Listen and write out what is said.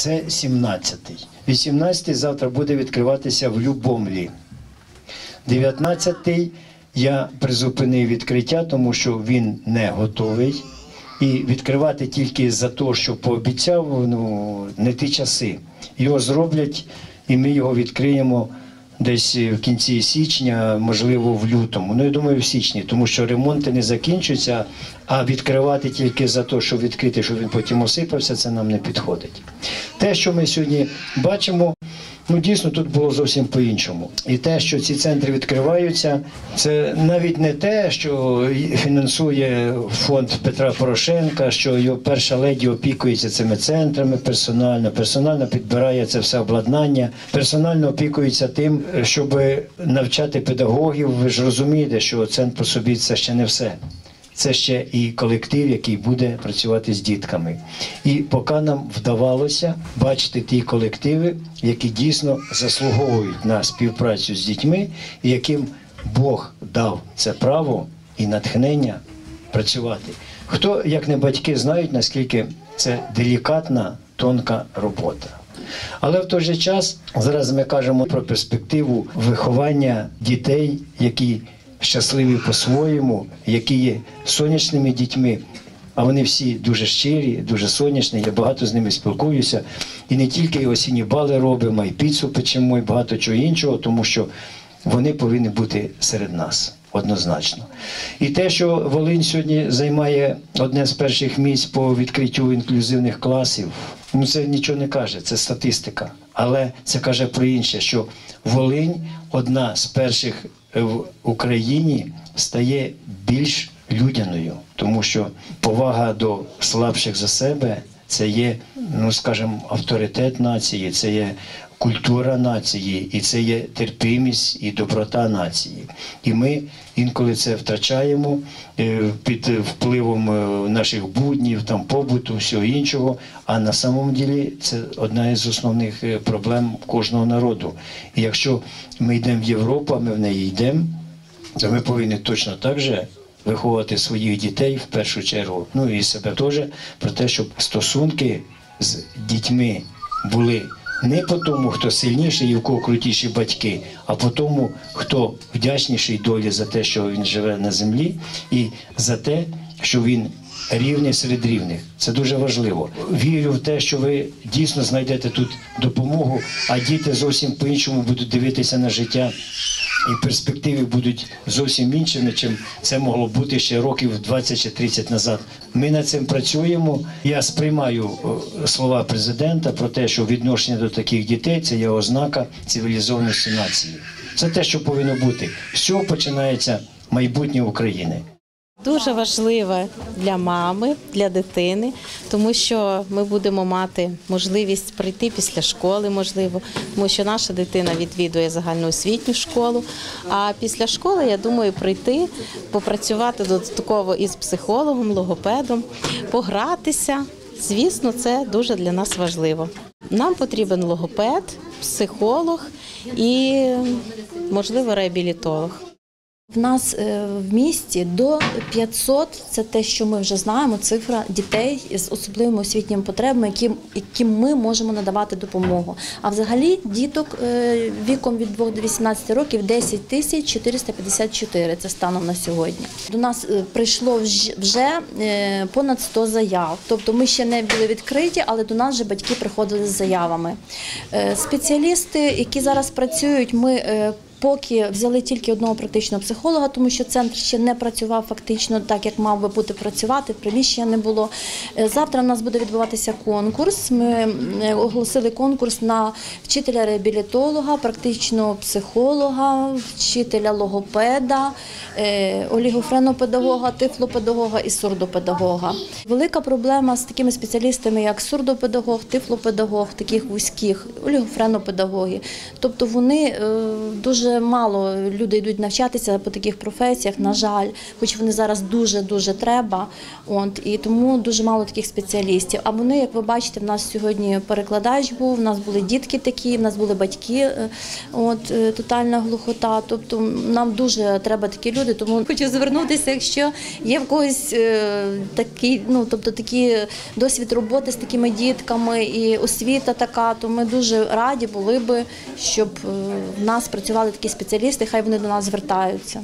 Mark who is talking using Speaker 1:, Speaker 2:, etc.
Speaker 1: Це 17-й. 18-й завтра буде відкриватися в Любомлі. 19-й я призупинив відкриття, тому що він не готовий. І відкривати тільки за те, що пообіцяв, ну не ті часи. Його зроблять, і ми його відкриємо десь в кінці січня, можливо, в лютому. Ну, я думаю, в січні, тому що ремонти не закінчуються, а відкривати тільки за те, що відкрити, щоб він потім осипався, це нам не підходить. Те, що ми сьогодні бачимо, ну дійсно тут було зовсім по-іншому. І те, що ці центри відкриваються, це навіть не те, що фінансує фонд Петра Порошенка, що його перша леді опікується цими центрами персонально, персонально підбирає це все обладнання, персонально опікується тим, щоб навчати педагогів. Ви ж розумієте, що центр по собі це ще не все. Це ще і колектив, який буде працювати з дітками. І поки нам вдавалося бачити ті колективи, які дійсно заслуговують на співпрацю з дітьми, і яким Бог дав це право і натхнення працювати. Хто, як не батьки, знають, наскільки це делікатна, тонка робота. Але в той же час зараз ми кажемо про перспективу виховання дітей, які щасливі по-своєму, які є сонячними дітьми. А вони всі дуже щирі, дуже сонячні. Я багато з ними спілкуюся. І не тільки осінні бали робимо, і піцу печемо, і багато чого іншого, тому що вони повинні бути серед нас однозначно. І те, що Волинь сьогодні займає одне з перших місць по відкриттю інклюзивних класів, ну це нічого не каже, це статистика. Але це каже про інше, що Волинь одна з перших в Україні стає більш людяною, тому що повага до слабших за себе це є, ну скажімо, авторитет нації, це є культура нації, і це є терпимість і доброта нації. І ми інколи це втрачаємо е, під впливом е, наших буднів, там побуту, всього іншого. А на самому ділі це одна із основних е, проблем кожного народу. І якщо ми йдемо в Європу, а ми в неї йдемо, то ми повинні точно так же виховувати своїх дітей в першу чергу, ну і себе теж, про те, щоб стосунки з дітьми були не по тому, хто сильніший і в кого крутіші батьки, а по тому, хто вдячніший долі за те, що він живе на землі, і за те, що він рівний серед рівних. Це дуже важливо. Вірю в те, що ви дійсно знайдете тут допомогу, а діти зовсім по-іншому будуть дивитися на життя. І перспективи будуть зовсім іншими, чим це могло бути ще років 20 чи 30 назад. Ми над цим працюємо. Я сприймаю е, слова президента про те, що відношення до таких дітей це є ознака цивілізованості нації. Це те, що повинно бути. З цього починається майбутнє України.
Speaker 2: Дуже важливе для мами, для дитини, тому що ми будемо мати можливість прийти після школи, можливо, тому що наша дитина відвідує загальноосвітню школу. А після школи, я думаю, прийти, попрацювати додатково із психологом, логопедом, погратися. Звісно, це дуже для нас важливо. Нам потрібен логопед, психолог і, можливо, реабілітолог.
Speaker 3: В нас е, в місті до 500, це те, що ми вже знаємо, цифра дітей з особливими освітніми потребами, яким, яким ми можемо надавати допомогу. А взагалі діток е, віком від 2 до 18 років 10 тисяч 454, це станом на сьогодні. До нас е, прийшло вже понад 100 заяв. Тобто ми ще не були відкриті, але до нас вже батьки приходили з заявами. Спеціалісти, які зараз працюють, ми Поки взяли тільки одного практичного психолога, тому що центр ще не працював фактично так, як мав би бути працювати, приміщення не було. Е, Завтра в нас буде відбуватися конкурс. Ми е, оголосили конкурс на вчителя реабілітолога, практичного психолога, вчителя логопеда, е, олігофренопедагога, тифлопедагога і сурдопедагога. Велика проблема з такими спеціалістами, як сурдопедагог, тифлопедагог, таких вузьких, олігофренопедагоги. Тобто вони дуже дуже мало люди йдуть навчатися по таких професіях, на жаль, хоч вони зараз дуже дуже треба. От і тому дуже мало таких спеціалістів. А вони, як ви бачите, в нас сьогодні перекладач був, в нас були дітки такі, в нас були батьки, е, от е, тотальна глухота. Тобто нам дуже треба такі люди. Тому хочу звернутися, якщо є в когось е, такий, ну тобто такий досвід роботи з такими дітками і освіта така, то ми дуже раді були би, щоб в нас працювали такі спеціалісти, хай вони до нас звертаються.